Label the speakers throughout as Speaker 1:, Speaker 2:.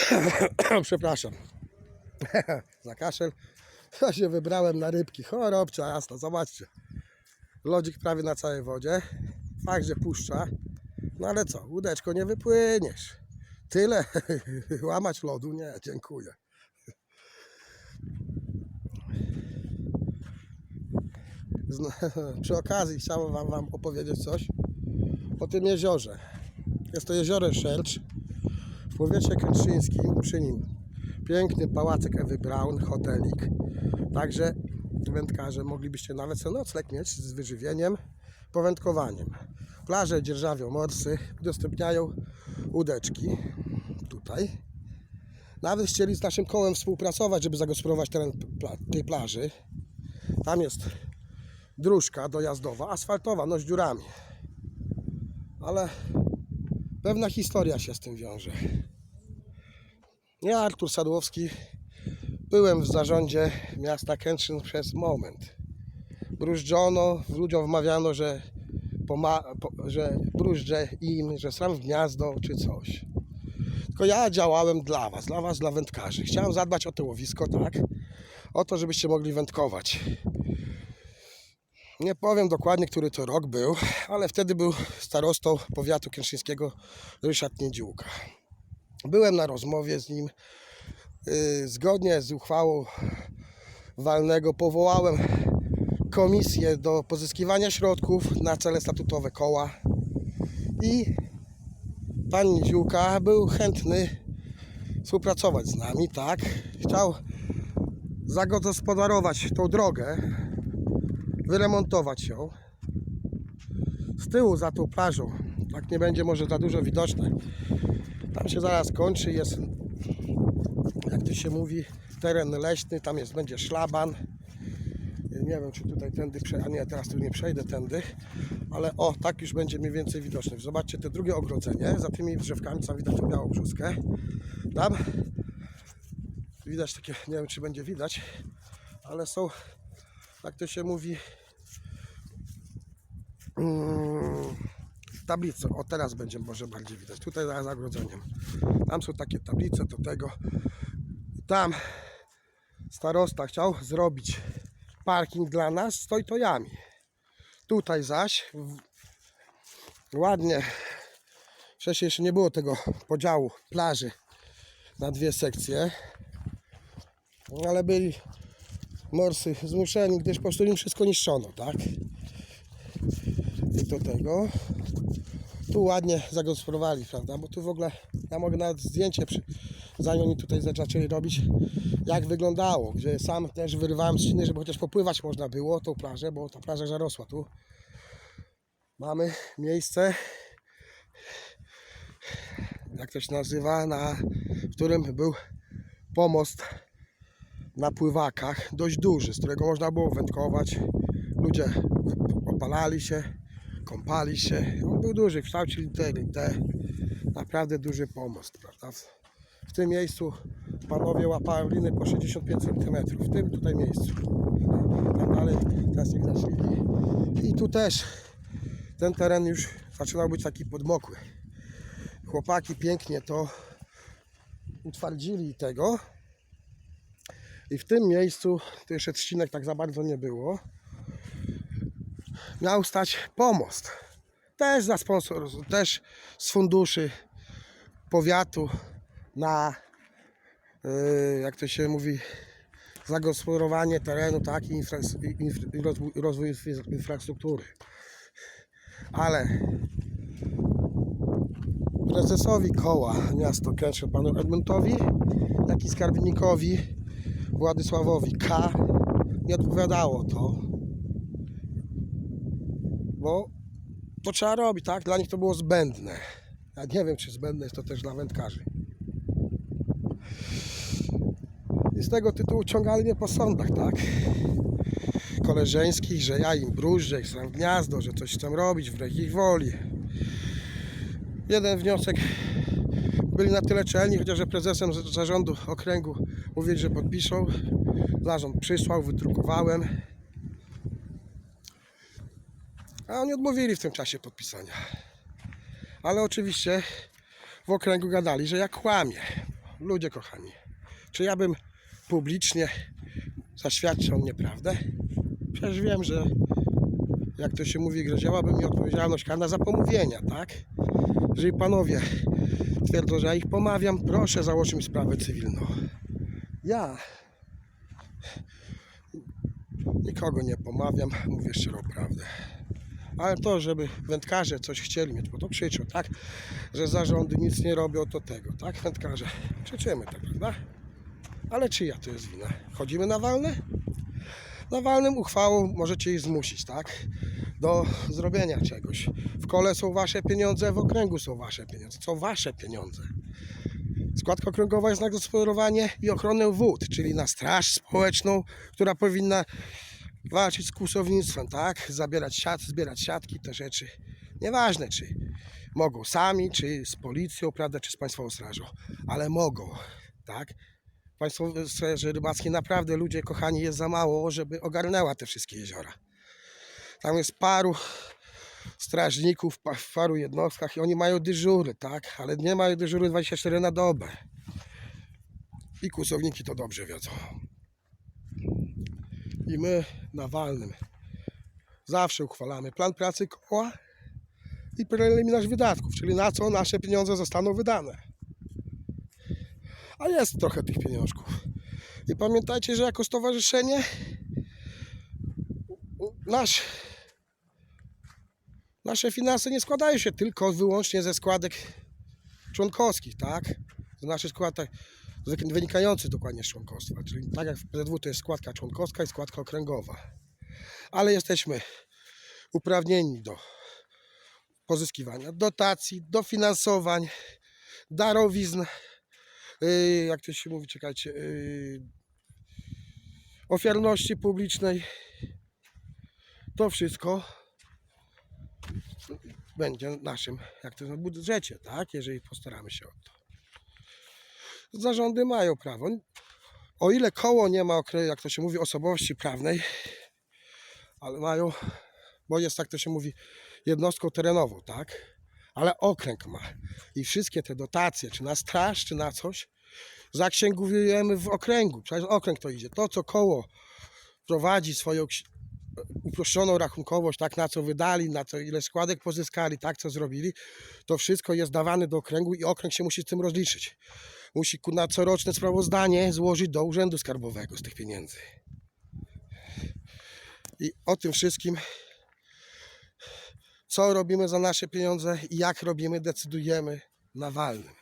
Speaker 1: Przepraszam. Za kaszel. Ja się wybrałem na rybki. Chorobcza jasna, zobaczcie. Lodzik prawie na całej wodzie. Fakt, że puszcza. No ale co, łódeczko nie wypłyniesz. Tyle. Łamać lodu? Nie, dziękuję. Przy okazji chciałem wam, wam opowiedzieć coś o tym jeziorze. Jest to jezioro Szelcz powiecie przy nim piękny pałacek Ewy Braun, hotelik. Także wędkarze moglibyście nawet sobie nocleg mieć z wyżywieniem, powędkowaniem. Plaże dzierżawią morsy, udostępniają łódeczki tutaj. Nawet chcieli z naszym kołem współpracować, żeby zagospodarować teren pla- tej plaży. Tam jest dróżka dojazdowa, asfaltowa, no z dziurami. Ale pewna historia się z tym wiąże. Ja, Artur Sadłowski, byłem w zarządzie miasta Kętrzyn przez moment. Brużdżono, ludziom wmawiano, że, poma- po, że brużdżę im, że sram w gniazdo czy coś. Tylko ja działałem dla Was, dla Was, dla wędkarzy. Chciałem zadbać o to łowisko, tak? O to, żebyście mogli wędkować. Nie powiem dokładnie, który to rok był, ale wtedy był starostą powiatu kętrzyńskiego Ryszard Niedziółka. Byłem na rozmowie z nim. Yy, Zgodnie z uchwałą walnego powołałem komisję do pozyskiwania środków na cele statutowe koła i pan Niedziółka był chętny współpracować z nami, tak. Chciał zagospodarować tą drogę, wyremontować ją. Z tyłu za tą plażą, tak nie będzie może za dużo widoczne, tam się zaraz kończy, jest, jak to się mówi, teren leśny, tam jest, będzie szlaban. Nie wiem, czy tutaj tędy, prze... a nie, teraz tu nie przejdę tędy, ale o, tak już będzie mniej więcej widoczne. Zobaczcie te drugie ogrodzenie, za tymi drzewkami, tam widać białą brzuskę. Tam widać takie, nie wiem, czy będzie widać, ale są, jak to się mówi, mm, tablice. O, teraz będzie może bardziej widać. Tutaj za zagrodzeniem. Tam są takie tablice do tego. Tam starosta chciał zrobić parking dla nas z tojtojami. Tutaj zaś ładnie, wcześniej jeszcze nie było tego podziału plaży na dwie sekcje, ale byli morsy zmuszeni, gdyż po prostu im wszystko niszczono, tak? Do tego tu ładnie zagospodarowali, prawda? Bo tu w ogóle ja mogę nawet zdjęcie, przy, zanim oni tutaj zaczęli robić, jak wyglądało. Gdzie sam też wyrywałem trzciny, żeby chociaż popływać można było tą plażę, bo ta plaża zarosła tu. Mamy miejsce, jak to się nazywa, na, w którym był pomost na pływakach, dość duży, z którego można było wędkować. Ludzie opalali się, kąpali się. On był duży, w kształcie litery. Naprawdę duży pomost, prawda? W, tym miejscu panowie łapają liny po 65 cm. W tym tutaj miejscu. Tam dalej teraz widać. I tu też ten teren już zaczynał być taki podmokły. Chłopaki pięknie to utwardzili tego. I w tym miejscu, to jeszcze trzcinek tak za bardzo nie było, miał stać pomost. Też za sponsor, też z funduszy powiatu na, yy, jak to się mówi, zagospodarowanie terenu, tak, i, infra, infra, rozwój, rozwój infra- infrastruktury. Ale prezesowi koła miasto Kętrzyn, panu Edmundowi, jak i skarbnikowi Władysławowi K. nie odpowiadało to, bo to trzeba robić, tak? Dla nich to było zbędne. Ja nie wiem, czy zbędne jest to też dla wędkarzy. I z tego tytułu ciągali mnie po sądach, tak? Koleżeńskich, że ja im brużę, ich sam gniazdo, że coś chcę robić wbrew ich woli. Jeden wniosek byli na tyle czelni, chociaż że prezesem zarządu okręgu mówili, że podpiszą. Zarząd przysłał, wydrukowałem. A oni odmówili w tym czasie podpisania. Ale oczywiście w okręgu gadali, że ja kłamię. ludzie kochani, czy ja bym publicznie zaświadczał nieprawdę? Przecież wiem, że jak to się mówi, groziłaby mi odpowiedzialność karna za pomówienia, tak? Jeżeli panowie twierdzą, że ja ich pomawiam, proszę założyć mi sprawę cywilną. Ja nikogo nie pomawiam, mówię szczerą prawdę. Ale to, żeby wędkarze coś chcieli mieć, bo to krzyczą, tak? Że zarządy nic nie robią, to tego, tak? Wędkarze, krzyczymy tak, prawda? Ale czyja to jest wina? Chodzimy na walne? Na walnym uchwałą możecie ich zmusić, tak? Do zrobienia czegoś. W kole są wasze pieniądze, w okręgu są wasze pieniądze. Są wasze pieniądze. Składka okręgowa jest na gospodarowanie i ochronę wód, czyli na straż społeczną, która powinna walczyć z kłusownictwem, tak? Zabierać siat, zbierać siatki, te rzeczy. Nieważne, czy mogą sami, czy z policją, prawda, czy z Państwową Strażą, ale mogą, tak? Państwowej Straży Rybackiej naprawdę, ludzie kochani, jest za mało, żeby ogarnęła te wszystkie jeziora. Tam jest paru strażników w paru jednostkach i oni mają dyżury, tak? Ale nie mają dyżury 24 na dobę. I kłusowniki to dobrze wiedzą. I my na walnym zawsze uchwalamy plan pracy koła i preliminarz wydatków, czyli na co nasze pieniądze zostaną wydane. A jest trochę tych pieniążków. I pamiętajcie, że jako stowarzyszenie nasz, nasze finanse nie składają się tylko wyłącznie ze składek członkowskich, tak? Z naszych składek wynikających dokładnie z członkostwa. Czyli tak jak w PZW to jest składka członkowska i składka okręgowa. Ale jesteśmy uprawnieni do pozyskiwania dotacji, dofinansowań, darowizn, yy, jak to się mówi, czekajcie, yy, ofiarności publicznej. To wszystko będzie naszym, jak to w budżecie, tak? Jeżeli postaramy się o to. Zarządy mają prawo. O ile koło nie ma, jak to się mówi, osobowości prawnej, ale mają, bo jest, tak to się mówi, jednostką terenową, tak? Ale okręg ma. I wszystkie te dotacje, czy na straż, czy na coś, zaksięgujemy w okręgu. Przecież okręg to idzie. To, co koło prowadzi swoją uproszczoną rachunkowość, tak na co wydali, na co ile składek pozyskali, tak co zrobili, to wszystko jest dawane do okręgu i okręg się musi z tym rozliczyć. Musi na coroczne sprawozdanie złożyć do Urzędu Skarbowego z tych pieniędzy. I o tym wszystkim, co robimy za nasze pieniądze i jak robimy, decydujemy na walnym.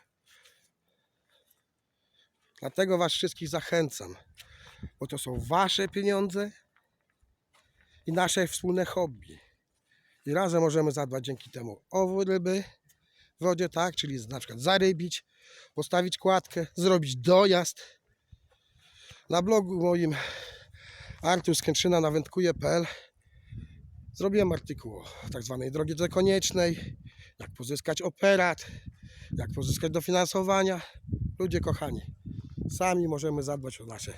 Speaker 1: Dlatego Was wszystkich zachęcam, bo to są Wasze pieniądze i nasze wspólne hobby. I razem możemy zadbać dzięki temu o ryby w wodzie, tak, czyli na przykład zarybić, postawić kładkę, zrobić dojazd. Na blogu moim Artur Skętrzyna na wędkuje.pl zrobiłem artykuł o tak zwanej drodze koniecznej, jak pozyskać operat, jak pozyskać dofinansowania. Ludzie kochani, sami możemy zadbać o nasze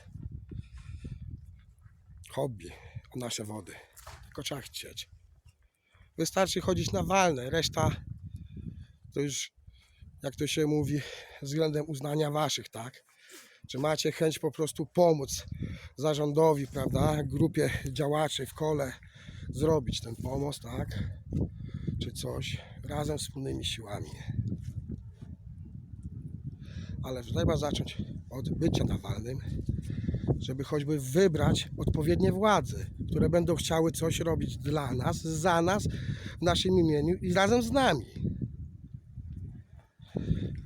Speaker 1: hobby, o nasze wody. Tylko trzeba chcieć. Wystarczy chodzić na walne, reszta to już, jak to się mówi, względem uznania waszych, tak? Czy macie chęć po prostu pomóc zarządowi, prawda, grupie działaczy w kole zrobić ten pomost, tak? Czy coś razem wspólnymi siłami. Ale trzeba zacząć od bycia na walnym, żeby choćby wybrać odpowiednie władze, które będą chciały coś robić dla nas, za nas, w naszym imieniu i razem z nami.